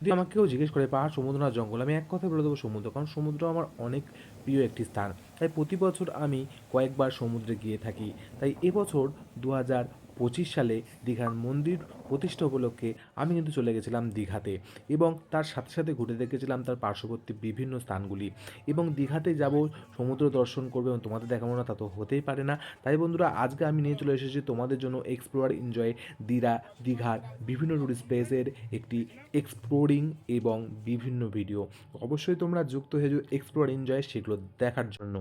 যদি আমাকে কেউ জিজ্ঞেস করে, পাহাড়, সমুদ্র না জঙ্গল, আমি এক কথা বলে দেবো সমুদ্র, কারণ সমুদ্র আমার অনেক প্রিয় একটি স্থান। তাই প্রতি বছর আমি কয়েকবার সমুদ্রে গিয়ে থাকি। তাই এবছর দু হাজার পঁচিশ সালে দীঘার মন্দির প্রতিষ্ঠা উপলক্ষে আমি কিন্তু চলে গেছিলাম দীঘাতে এবং তার সাথে সাথে ঘুরে দেখেছিলাম তার পার্শ্ববর্তী বিভিন্ন স্থানগুলি এবং দীঘাতে যাব, সমুদ্র দর্শন করবে এবং তোমাদের দেখাবো না, তা তো হতেই পারে না। তাই বন্ধুরা, আজকে আমি নিয়ে চলে এসেছি তোমাদের জন্য এক্সপ্লোর এনজয় দীঘা দীঘার বিভিন্ন টুরিস্ট প্লেসের একটি এক্সপ্লোরিং এবং বিভিন্ন ভিডিও অবশ্যই তোমরা যুক্ত হয়ে যাও এক্সপ্লোর এনজয় সেগুলো দেখার জন্য।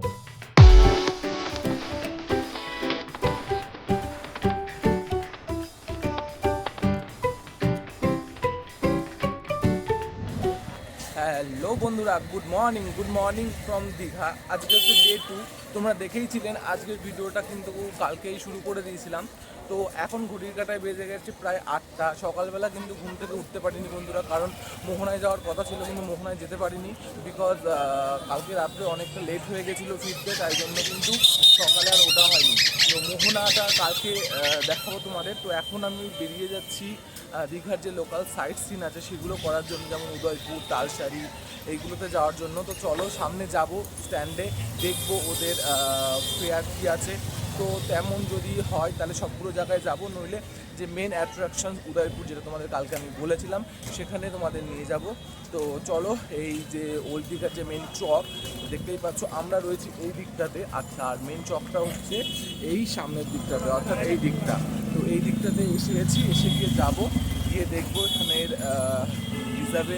হ্যালো বন্ধুরা good morning good morning from Digha. আজকে হচ্ছে ডে টু তোমরা দেখেইছিলেন আজকের ভিডিওটা কিন্তু কালকেই শুরু করে দিয়েছিলাম। তো এখন ঘড়ির কাটায় বেজে গেছে প্রায় আটটা। সকালবেলা কিন্তু ঘুম থেকে উঠতে পারিনি বন্ধুরা, কারণ মোহনায় যাওয়ার কথা ছিল কিন্তু মোহনায় যেতে পারিনি বিকজ কালকে রাত্রে অনেকটা লেট হয়ে গেছিল ফিরতে, তাই জন্য কিন্তু সকালে আর ওঠা হয়নি। তো মোহনাটা কালকে দেখাবো তোমাদের। তো এখন আমি বেরিয়ে যাচ্ছি দীঘার যে লোকাল সাইট সিন আছে সেগুলো করার জন্য, যেমন উদয়পুর তালসারি এইগুলোতে যাওয়ার জন্য। তো চলো, সামনে যাব স্ট্যান্ডে দেখব ওদের ফেয়ার কী আছে। তো তেমন যদি হয়, তাহলে সবগুলো জায়গায় যাব। নইলে যে মেন অ্যাট্রাকশন উদয়পুর, যেটা তোমাদের কালকে আমি বলেছিলাম, সেখানে তোমাদের নিয়ে যাব। তো চলো, এই যে ওল্ড দীঘার যে মেন চক, দেখতেই পাচ্ছ, আমরা রয়েছি এই দিকটাতে। আচ্ছা আর মেন চকটা হচ্ছে এই সামনের দিকটাতে, অর্থাৎ এই দিকটা। তো এই দিকটাতে এসে গেছি, এসে গিয়ে যাব, গিয়ে দেখব এখানের হিসাবে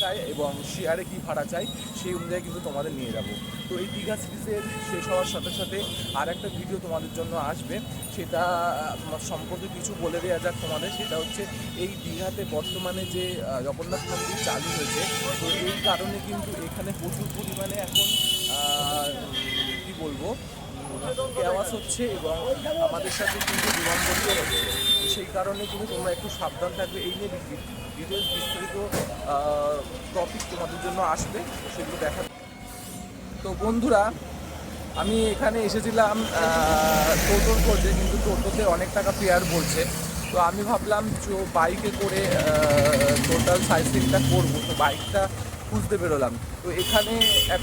চাই এবং শেয়ারে কী ভাড়া চাই সেই অনুযায়ী কিন্তু তোমাদের নিয়ে যাব। তো এই দীঘা সিরিজের শেষ হওয়ার সাথে সাথে আর একটা ভিডিও তোমাদের জন্য আসবে। সেটা আহ, সম্পর্কে কিছু বলে দেওয়া যাক তোমাদের। সেটা হচ্ছে এই দীঘাতে বর্তমানে যে জগন্নাথ মন্দির চালু হয়েছে তো এই কারণে কিন্তু এখানে প্রচুর পরিমাণে এখন কি বলব কেওয়াস হচ্ছে এবং আমাদের সাথে কিন্তু বিমানবন্দর হচ্ছে। সেই কারণে কিন্তু তোমরা একটু সাবধান থাকবে, এই নিয়ে ডিটেলস বিস্তারিত টপিক তোমাদের জন্য আসবে সেগুলো দেখা তো বন্ধুরা, আমি এখানে এসেছিলাম টোটোর করতে কিন্তু টোটোতে অনেক টাকা পেয়ার বলছে। তো আমি ভাবলাম, চো বাইকে করে টোটাল সাইক্লিংটা করব। তো বাইকটা খুঁজতে বেরোলাম। তো এখানে এক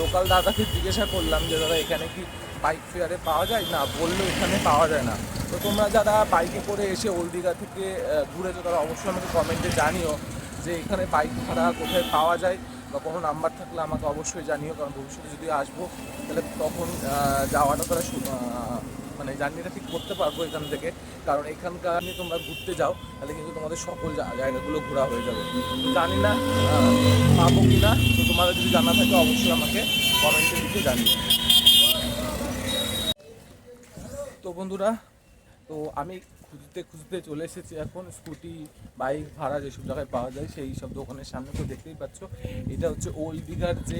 লোকাল দাদাকে জিজ্ঞাসা করলাম যে, দাদা, এখানে কি বাইক ফেয়ারে পাওয়া যায়? না বললে এখানে পাওয়া যায় না। তো তোমরা যারা বাইকে করে এসে ওল্ড দীঘা থেকে ঘুরেছো তারা অবশ্যই আমাকে কমেন্টে জানিও যে এখানে বাইক ভাড়া কোথায় পাওয়া যায় বা কোনো নাম্বার থাকলে আমাকে অবশ্যই জানিও, কারণ ভবিষ্যতে যদি আসব, তাহলে তখন যাওয়াটা তারা মানে জার্নিটা ঠিক করতে পারব এখান থেকে। কারণ এখানকার নিয়ে তোমরা ঘুরতে যাও, তাহলে কিন্তু তোমাদের সকল জায়গাগুলো ঘোরা হয়ে যাবে। জানি না পাবো কি না তো তোমাদের যদি জানা থাকে, অবশ্যই আমাকে কমেন্টে লিখে জানিও। তো বন্ধুরা, তো আমি খুঁজতে খুঁজতে চলে এসেছি এখন, স্কুটি, বাইক, ভাড়া যেসব জায়গায় পাওয়া যায় সেই সব দোকানের সামনে। তো দেখতেই পাচ্ছ, এটা হচ্ছে ওল্ড দিঘার যে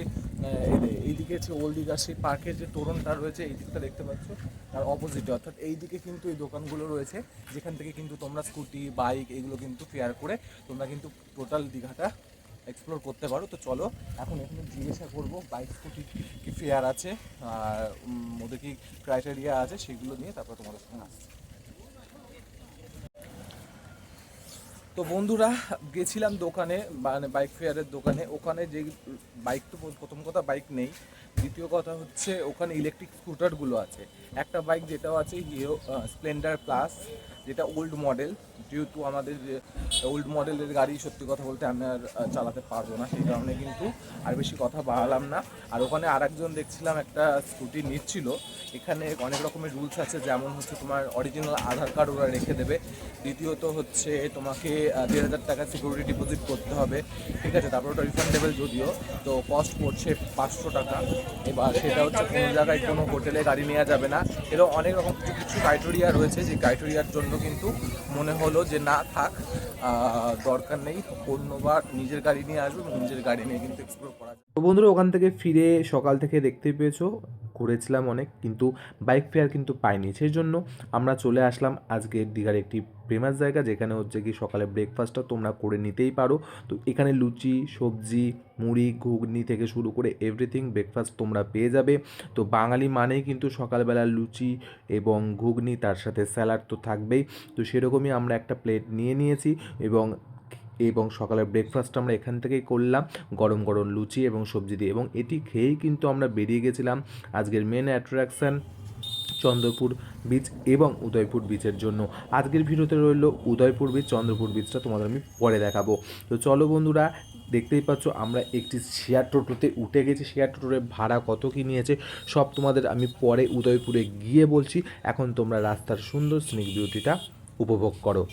এইদিকে হচ্ছে ওল্ড দিঘার সেই পার্কের যে তোরণটা রয়েছে, এই দিকটা দেখতে পাচ্ছ, তার অপোজিটে অর্থাৎ এই দিকে কিন্তু এই দোকানগুলো রয়েছে, যেখান থেকে কিন্তু তোমরা স্কুটি, বাইক, এগুলো কিন্তু ফেয়ার করে তোমরা কিন্তু টোটাল দীঘাটা এক্সপ্লোর করতে পারো। তো চলো, এখন এখানে জিজ্ঞাসা করব বাইক স্কুটি কি ফেয়ার আছে? আর ওদের কি ক্রাইটেরিয়া আছে? সেগুলো নিয়ে তারপর তোমাদের সঙ্গে তো বন্ধুরা, গেছিলাম দোকানে মানে বাইক ফেয়ারের দোকানে। ওখানে যে বাইক তো প্রথম কথা বাইক নেই। দ্বিতীয় কথা হচ্ছে, ওখানে ইলেকট্রিক স্কুটারগুলো আছে। একটা বাইক যেটাও আছে হিরো স্প্লেন্ডার প্লাস যেটা ওল্ড মডেল যেহেতু আমাদের ওল্ড মডেলের গাড়ি সত্যি কথা বলতে আমি আর চালাতে পারব না, সেই কারণে কিন্তু আর বেশি কথা বাড়ালাম না। আর ওখানে আরেকজন দেখছিলাম একটা স্কুটি নিচ্ছিল। এখানে অনেক রকমের রুলস আছে, যেমন হচ্ছে তোমার অরিজিনাল আধার কার্ড ওরা রেখে দেবে। দ্বিতীয়ত হচ্ছে তোমাকে দেড় হাজার টাকা সিকিউরিটি ডিপোজিট করতে হবে। ঠিক আছে, তারপর ওটা রিফান্ডেবল যদিও। তো কস্ট পড়ছে পাঁচশো টাকা। এবার সেটা হচ্ছে কোনো জায়গায় কোনো হোটেলে গাড়ি নেওয়া যাবে না। এরকম অনেক রকম কিছু কিছু ক্রাইটেরিয়া রয়েছে। যে ক্রাইটেরিয়ার জন্য কিন্তু মনে হলো যে না থাক দরকার নেই অন্যবার নিজের গাড়ি নিয়ে আসবে নিজের গাড়ি নিয়ে কিন্তু এক্সপ্লোর করা বন্ধুরা, ওখান থেকে ফিরে সকাল থেকে দেখতে পেয়েছ। ঘুরেছিলাম অনেক, কিন্তু বাইক ফেয়ার কিন্তু পাইনি। সেই জন্য আমরা চলে আসলাম আজকে দীঘার একটি ফেমাস জায়গা, যেখানে হচ্ছে কি সকালে ব্রেকফাস্টটা তোমরা করে নিতেই পারো। তো এখানে লুচি, সবজি, মুড়ি, ঘুগনি থেকে শুরু করে এভরিথিং ব্রেকফাস্ট তোমরা পেয়ে যাবে। তো বাঙালি মানেই কিন্তু সকালবেলা লুচি এবং ঘুগনি, তার সাথে স্যালাড তো থাকবেই। তো সেরকমই আমরা একটা প্লেট নিয়ে নিয়েছি এবং এবং সকালের ব্রেকফাস্ট আমরা এখান থেকেই করলাম। গরম গরম লুচি এবং সবজি দিয়ে। এবং এটি খেয়েই কিন্তু আমরা বেরিয়ে গেছিলাম আজকের মেন অ্যাট্রাকশান চন্দ্রপুর বিচ এবং উদয়পুর বিচের জন্য। আজকের ভিডিওতে রইল উদয়পুর বিচ চন্দ্রপুর বিচটা তোমাদের আমি পরে দেখাবো। তো চলো বন্ধুরা, দেখতেই পাচ্ছ আমরা একটি শেয়ার টোটোতে উঠে গেছি। শেয়ার টোটোর ভাড়া কত কী নিয়েছে, সব তোমাদের আমি পরে উদয়পুরে গিয়ে বলছি। এখন তোমরা রাস্তার সুন্দর স্নিক বিউটিটা উপভোগ করো।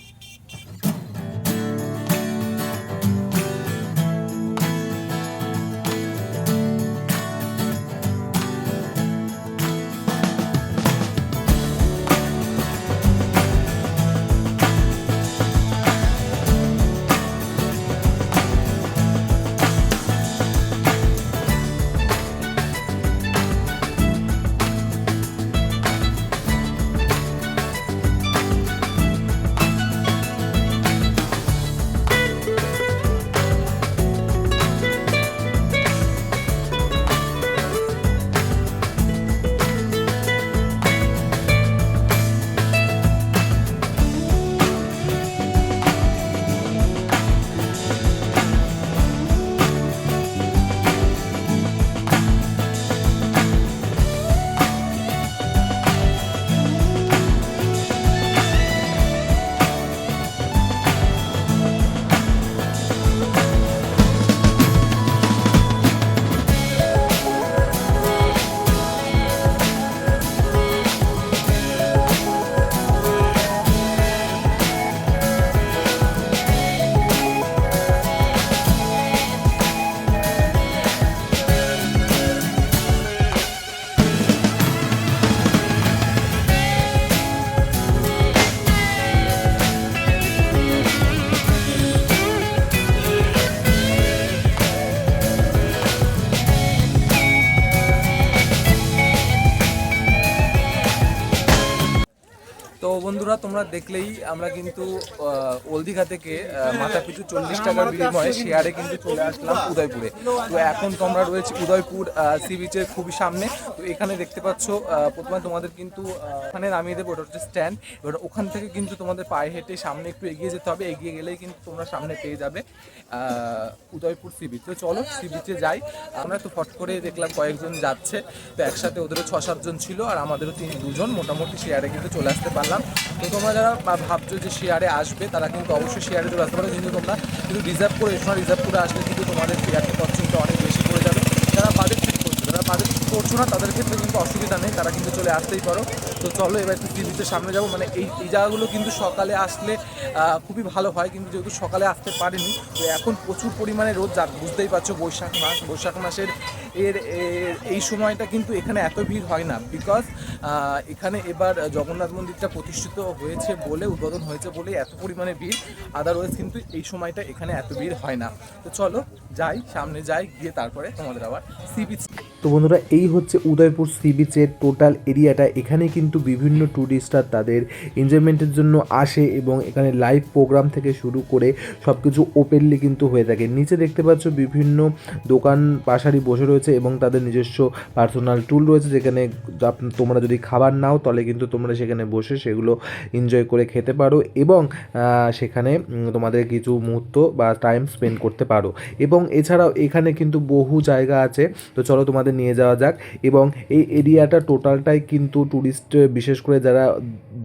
তোমরা দেখলেই আমরা কিন্তু ওলদিঘা থেকে মাথা পিছু চল্লিশ টাকার বিনিময়ে শেয়ারে কিন্তু চলে আসলাম উদয়পুরে। তো এখন তোমরা রয়েছে উদয়পুর সি বিচের খুবই সামনে। তো এখানে দেখতে পাচ্ছ প্রথমে তোমাদের কিন্তু ওখানে নামিয়ে দেবো, ওটা হচ্ছে স্ট্যান্ড এবার ওখান থেকে কিন্তু তোমাদের পায়ে হেঁটে সামনে একটু এগিয়ে যেতে হবে। এগিয়ে গেলেই কিন্তু তোমরা সামনে পেয়ে যাবে উদয়পুর সি বিচ। তো চলো সি বিচে যাই। আমরা তো ফট করে দেখলাম কয়েকজন যাচ্ছে। তো একসাথে ওদেরও ছ সাতজন ছিল, আর আমাদেরও তিন দুজন মোটামুটি শেয়ারে কিন্তু চলে আসতে পারলাম। তো তোমরা যারা ভাবছ যে শেয়ারে আসবে, তারা কিন্তু অবশ্যই শেয়ারে চলে আসতে পারো কিন্তু তোমরা কিন্তু রিজার্ভ করে এসো রিজার্ভ করে আসলে কিন্তু তোমাদের শেয়ারটা খরচটা অনেক বেশি পড়ে যাবে। যারা বাজেট ঠিক করছ, যারা বাজেট ঠিক করছ না, তাদের ক্ষেত্রে কিন্তু অসুবিধা নেই, তারা কিন্তু চলে আসতেই পারো। তো চলো এবার একটু দিল্লিতে সামনে যাব মানে এই এই জায়গাগুলো কিন্তু সকালে আসলে খুবই ভালো হয়, কিন্তু যেহেতু সকালে আসতে পারিনি, তো এখন প্রচুর পরিমাণে রোদ, যা বুঝতেই পারছ বৈশাখ মাস, বৈশাখ মাসের এর এই সময়টা কিন্তু এখানে এত ভিড় হয় না। বিকজ এখানে এবার জগন্নাথ মন্দিরটা প্রতিষ্ঠিত হয়েছে বলে, উদ্বোধন হয়েছে বলে এত পরিমাণে ভিড়। আদারওয়াইজ কিন্তু এই সময়টা এখানে এত ভিড় হয় না। তো চলো, যাই, সামনে যাই, গিয়ে তারপরে তোমাদের আবার সি বিচ তো বন্ধুরা, এই হচ্ছে উদয়পুর সি বিচের টোটাল এরিয়াটা এখানে কিন্তু বিভিন্ন ট্যুরিস্টরা তাদের এনজয়মেন্টের জন্য আসে এবং এখানে লাইভ প্রোগ্রাম থেকে শুরু করে সব কিছু ওপেনলি কিন্তু হয়ে থাকে। নিচে দেখতে পাচ্ছ বিভিন্ন দোকান পাশারি বসে রয়েছে এবং তাদের নিজস্ব পার্সোনাল টুল রয়েছে যেখানে তোমরা যদি খাবার নাও তাহলে কিন্তু তোমরা সেখানে বসে সেগুলো এনজয় করে খেতে পারো এবং সেখানে তোমাদের কিছু মুহূর্ত বা টাইম স্পেন্ড করতে পারো। এবং এছাড়াও এখানে কিন্তু বহু জায়গা আছে। তো চলো তোমাদের নিয়ে যাওয়া যাক এবং এই এরিয়াটা টোটালটাই কিন্তু ট্যুরিস্ট বিশেষ করে যারা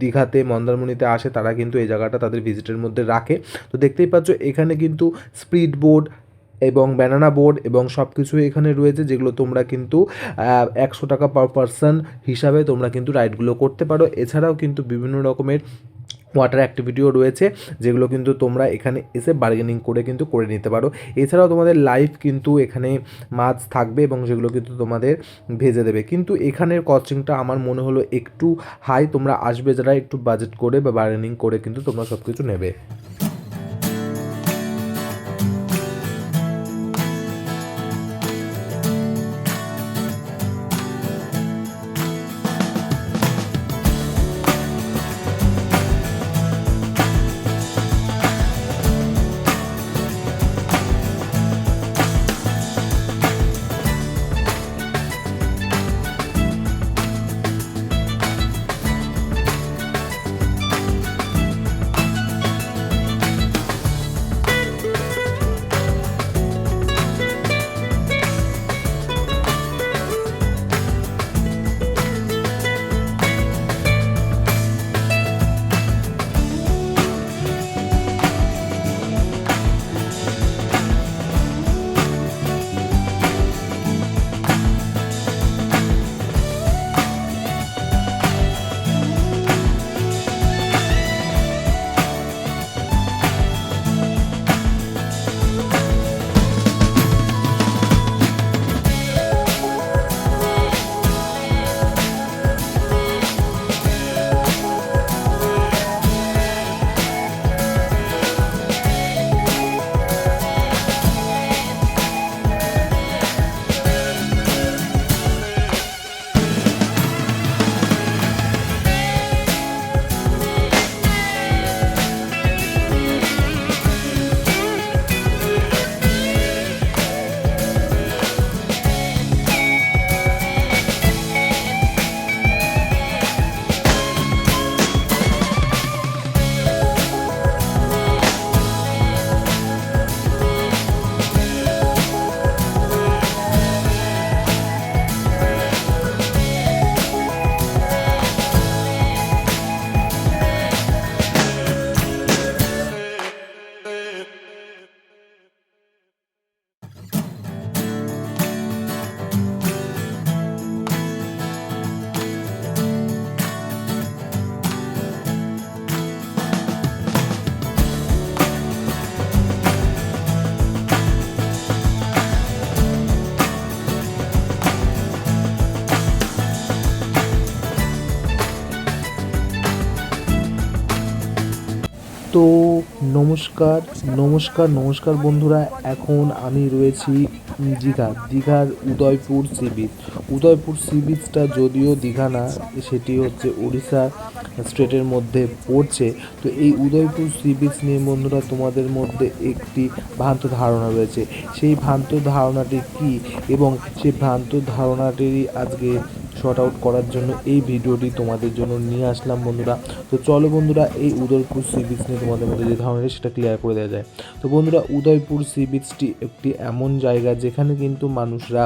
দীঘাতে, মন্দারমণিতে আসে, তারা কিন্তু এই জায়গাটা তাদের ভিজিটের মধ্যে রাখে। তো দেখতেই পাচ্ছ, এখানে কিন্তু স্পিড বোর্ড এবং ব্যানানা বোর্ড এবং সব কিছু এখানে রয়েছে, যেগুলো তোমরা কিন্তু একশো টাকা পার পারসন হিসাবে তোমরা কিন্তু রাইডগুলো করতে পারো। এছাড়াও কিন্তু বিভিন্ন রকমের ওয়াটার অ্যাক্টিভিটিও রয়েছে, যেগুলো কিন্তু তোমরা এখানে এসে বার্গেনিং করে কিন্তু করে নিতে পারো। এছাড়াও তোমাদের লাইফ কিন্তু এখানে মাছ থাকবে এবং সেগুলো কিন্তু তোমাদের ভেজে দেবে। কিন্তু এখানের কস্টিংটা আমার মনে হলো একটু হাই তোমরা আসবে যারা একটু বাজেট করে বা বার্গেনিং করে কিন্তু তোমরা সব কিছু নেবে। নমস্কার নমস্কার নমস্কার বন্ধুরা, এখন আমি রয়েছি দীঘা, দীঘার Udaipur sea beach. Udaipur C বিচটা যদিও দীঘা না, সেটি হচ্ছে উড়িষ্যা স্টেটের মধ্যে পড়ছে। তো এই উদয়পুর সি বিচ নিয়ে বন্ধুরা, তোমাদের মধ্যে একটি ভ্রান্ত ধারণা রয়েছে। সেই ভ্রান্ত ধারণাটি কী? এবং সেই ভ্রান্ত ধারণাটিরই আজকে শর্ট আউট করার জন্য এই ভিডিওটি তোমাদের জন্য নিয়ে আসলাম বন্ধুরা। তো চলো বন্ধুরা, এই উদয়পুর সি বিচ নিয়ে তোমাদের মধ্যে যে ধারণাটি সেটা ক্লিয়ার করে দেওয়া যায়। তো বন্ধুরা, উদয়পুর সি বিচটি একটি এমন জায়গা যেখানে কিন্তু মানুষরা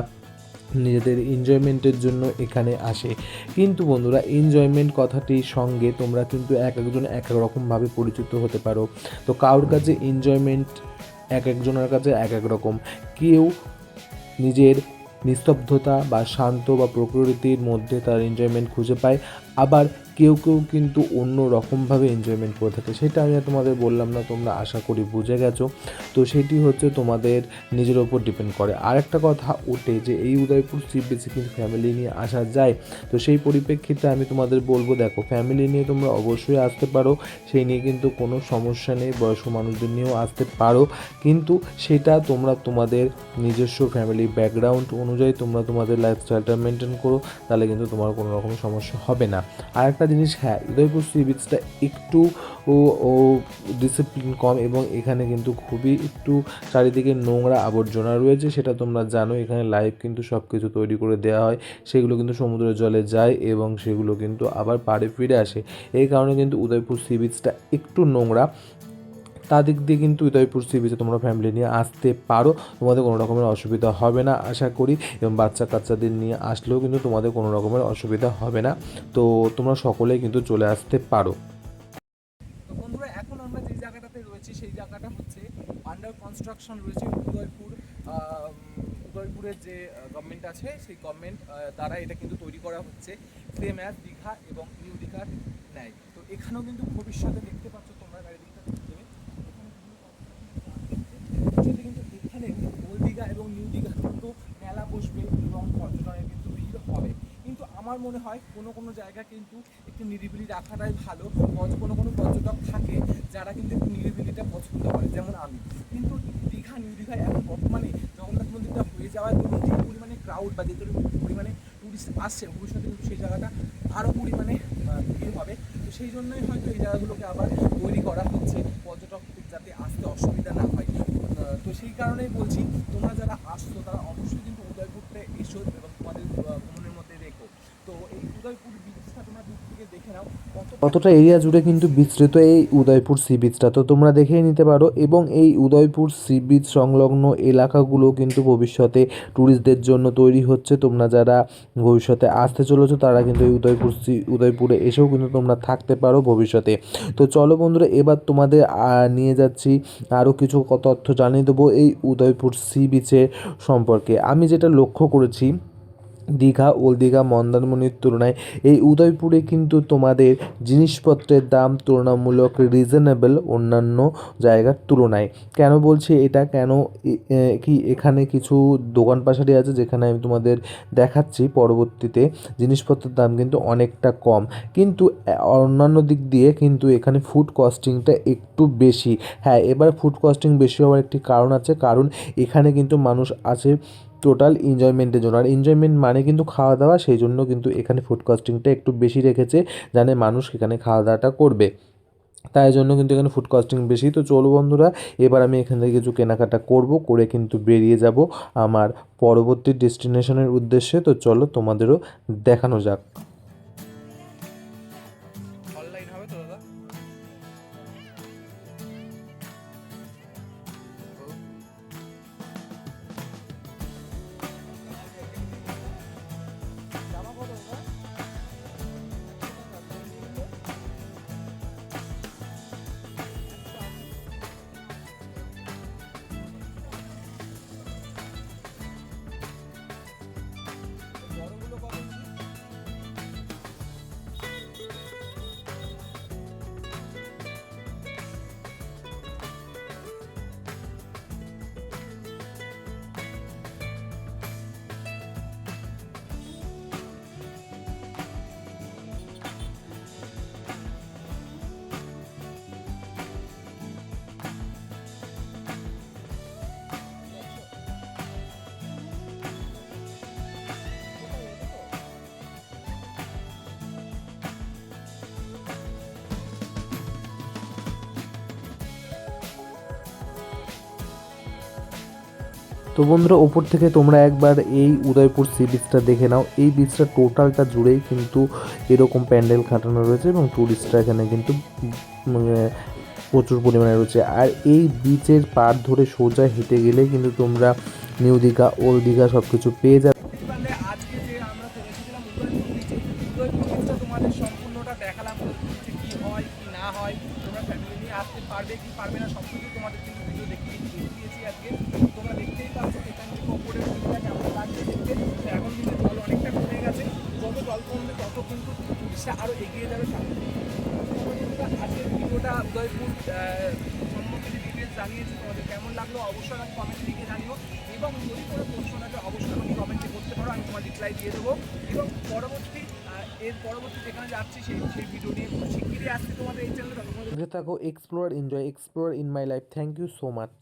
নিজেদের এনজয়মেন্টের জন্য এখানে আসে। কিন্তু বন্ধুরা এনজয়মেন্ট কথাটির সঙ্গে তোমরা কিন্তু এক একজন এক এক রকমভাবে পরিচিত হতে পারো। তো কারোর কাছে এনজয়মেন্ট এক একজনের কাছে এক এক রকম। কেউ নিজের নিস্তব্ধতা বা শান্ত বা প্রকৃতির মধ্যে তার এনজয়মেন্ট খুঁজে পায়। আবার কেউ কেউ কিন্তু অন্য রকমভাবে এনজয়মেন্ট করে থাকে। সেটা আমি তোমাদের বললাম না, তোমরা আশা করি বুঝে গেছো। তো সেটি হচ্ছে তোমাদের নিজের ওপর ডিপেন্ড করে। আর একটা কথা ওঠে যে এই উদয়পুর সি বিচে কিন্তু ফ্যামিলি নিয়ে আসা যায়। তো সেই পরিপ্রেক্ষিতে আমি তোমাদের বলব, দেখো ফ্যামিলি নিয়ে তোমরা অবশ্যই আসতে পারো। সেই নিয়ে কিন্তু কোনো সমস্যা নেই, বয়স্ক মানুষদের নিয়েও আসতে পারো। কিন্তু সেটা তোমরা তোমাদের নিজস্ব ফ্যামিলি ব্যাকগ্রাউন্ড অনুযায়ী তোমরা তোমাদের লাইফস্টাইলটা মেনটেন করো, তাহলে কিন্তু তোমার কোনো রকম সমস্যা হবে না। আর একটা জিনিস হ্যাঁ উদয়পুর সি বিচটা একটু ডিসিপ্লিন কম এবং এখানে কিন্তু খুবই একটু চারিদিকে নোংরা আবর্জনা রয়েছে, সেটা তোমরা জানো। এখানে লাইভ কিন্তু সব কিছু তৈরি করে দেওয়া হয়। সেগুলো কিন্তু সমুদ্রের জলে যায় এবং সেগুলো কিন্তু আবার পাড়ে ফিরে আসে। এই কারণে কিন্তু উদয়পুর সি বিচটা একটু নোংরা। তা দিক দিয়ে কিন্তু উদয়পুর সি বিচে তোমরা ফ্যামিলি নিয়ে আসতে পারো। তোমাদের কোনো রকমের অসুবিধা হবে না, আশা করি। এবং বাচ্চা কাচ্চাদের নিয়ে আসলেও কিন্তু তোমাদের কোনো রকমের অসুবিধা হবে না। তো তোমরা সকলেই কিন্তু চলে আসতে পারো। এখন আমরা যে জায়গাটাতে রয়েছি, সেই জায়গাটা হচ্ছে আন্ডার কনস্ট্রাকশন রয়েছে উদয়পুর উদয়পুরের যে গভর্নমেন্ট আছে, সেই গভর্নমেন্ট দ্বারা এটা কিন্তু তৈরি করা হচ্ছে। সেম অ্যাজ দীঘা এবং নিউ দীঘার ন্যায়। তো এখানেও কিন্তু ভবিষ্যতে দেখতে পাচ্ছ তোমরা চারিদিকটা দেখতে ভবিষ্যতে কিন্তু এখানে ওল্ড দীঘা এবং নিউ দীঘা কিন্তু মেলা বসবে এবং পর্যটনের কিন্তু ভিড় হবে কিন্তু আমার মনে হয় কোনো কোনো জায়গা কিন্তু একটু নিরিবিলি রাখাটাই ভালো। কোনো কোনো পর্যটক থাকে যারা কিন্তু একটু নিরিবিলিটা পছন্দ করে, যেমন আমি। কিন্তু দীঘা, নিউ দীঘায় এখন বর্তমানে জগন্নাথ মন্দিরটা হয়ে যাওয়ায় ধরুন যে পরিমাণে ক্রাউড বা যে পরিমাণে টুরিস্ট আসছে, ভবিষ্যতে কিন্তু সেই জায়গাটা আরও পরিমাণে ভিড় হবে। তো সেই জন্যই হয়তো এই জায়গাগুলোকে আবার তৈরি করা হচ্ছে পর্যটক যাতে আসতে অসুবিধা না হয়। তো সেই কারণেই বলছি, তোমরা যারা আসছো তারা অবশ্যই কিন্তু উদয়পুরতে এসো এবং তোমাদের আহ, মনের মধ্যে রেখো তো এই উদয়পুর বিচটা তোমরা দূর থেকে দেখে নাও। কতটা এরিয়া জুড়ে কিন্তু বিস্তৃত এই উদয়পুর সি বিচটা তো তোমরা দেখেই নিতে পারো এবং এই উদয়পুর সি বিচ সংলগ্ন এলাকাগুলো কিন্তু ভবিষ্যতে ট্যুরিস্টদের জন্য তৈরি হচ্ছে। তোমরা যারা ভবিষ্যতে আসতে চলেছো তারা কিন্তু এই উদয়পুর সি উদয়পুরে এসেও কিন্তু তোমরা থাকতে পারো ভবিষ্যতে। তো চলো বন্ধুরা এবার তোমাদের নিয়ে যাচ্ছি আরও কিছু তথ্য জানিয়ে দেবো এই উদয়পুর সি বিচের সম্পর্কে। আমি যেটা লক্ষ্য করেছি দীঘা ওল্ড দীঘা মন্দারমণির তুলনায় এই উদয়পুরে কিন্তু তোমাদের জিনিসপত্রের দাম তুলনামূলক রিজনেবল অন্যান্য জায়গার তুলনায়। কেন বলছি এটা? কেন কি এখানে কিছু দোকান পাশারি আছে যেখানে আমি তোমাদের দেখাচ্ছি পরবর্তীতে জিনিসপত্রের দাম কিন্তু অনেকটা কম। কিন্তু অন্যান্য দিক দিয়ে কিন্তু এখানে ফুড কস্টিংটা একটু বেশি। হ্যাঁ এবার ফুড কস্টিং বেশি হওয়ার একটি কারণ আছে। কারণ এখানে কিন্তু মানুষ আছে টোটাল এনজয়মেন্টের জন্য। আর এনজয়মেন্ট মানে কিন্তু খাওয়া দাওয়া সেই জন্য কিন্তু এখানে ফুড কস্টিংটা একটু বেশি রেখেছে জানে মানুষ এখানে খাওয়া দাওয়াটা করবে। তাই জন্য কিন্তু এখানে ফুড কস্টিং বেশি। তো চলো বন্ধুরা, এবার আমি এখান থেকে কিছু কেনাকাটা করব, করে কিন্তু বেরিয়ে যাব আমার পরবর্তী ডেস্টিনেশনের উদ্দেশ্যে। তো চলো তোমাদেরও দেখানো যাক। তো বন্ধুরা ওপর থেকে তোমরা একবার এই উদয়পুর সি বিচটা দেখে নাও। এই বিচটা টোটালটা জুড়েই কিন্তু এরকম প্যান্ডেল খাটানো রয়েছে এবং ট্যুরিস্টরা এখানে কিন্তু প্রচুর পরিমাণে রয়েছে। আর এই বিচের পার ধরে সোজা হেঁটে গেলে কিন্তু তোমরা নিউ দীঘা ওল্ড দীঘা সব কিছু পেয়ে যাবে। ফ্যামিলি নিয়ে আসতে পারবে কি পারবে না সব তোমাদের কিন্তু ভিডিও দেখিয়ে দিয়েছি আজকে। তোমরা দেখতেই পাচ্ছ এখান থেকে ওপরের ভিউটা কেমন লাগছে দেখতে। এখন কিন্তু জল অনেকটা কমে গেছে। যত জল কমবে তত কিন্তু টুরিস্টরা আরও এগিয়ে যাবে সামনে। আজকের ভিডিওটা উদয়পুর আহ, ডিটেলস জানিয়েছি তোমাদের কেমন লাগল অবশ্যই আমাকে কমেন্টে লিখে জানিও। এবং যদি কোনো প্রশ্ন থাকে অবশ্যই আমাকে কমেন্টে করতে পারো আমি তোমার রিপ্লাই দিয়ে দেবো। এবং পরবর্তী এর পরবর্তী যেখানে যাচ্ছি সেই সেই ভিডিও নিয়ে শিগগিরই আসছে তোমাদের এই চ্যানেলে দেখো explore enjoy explore in my life thank you so much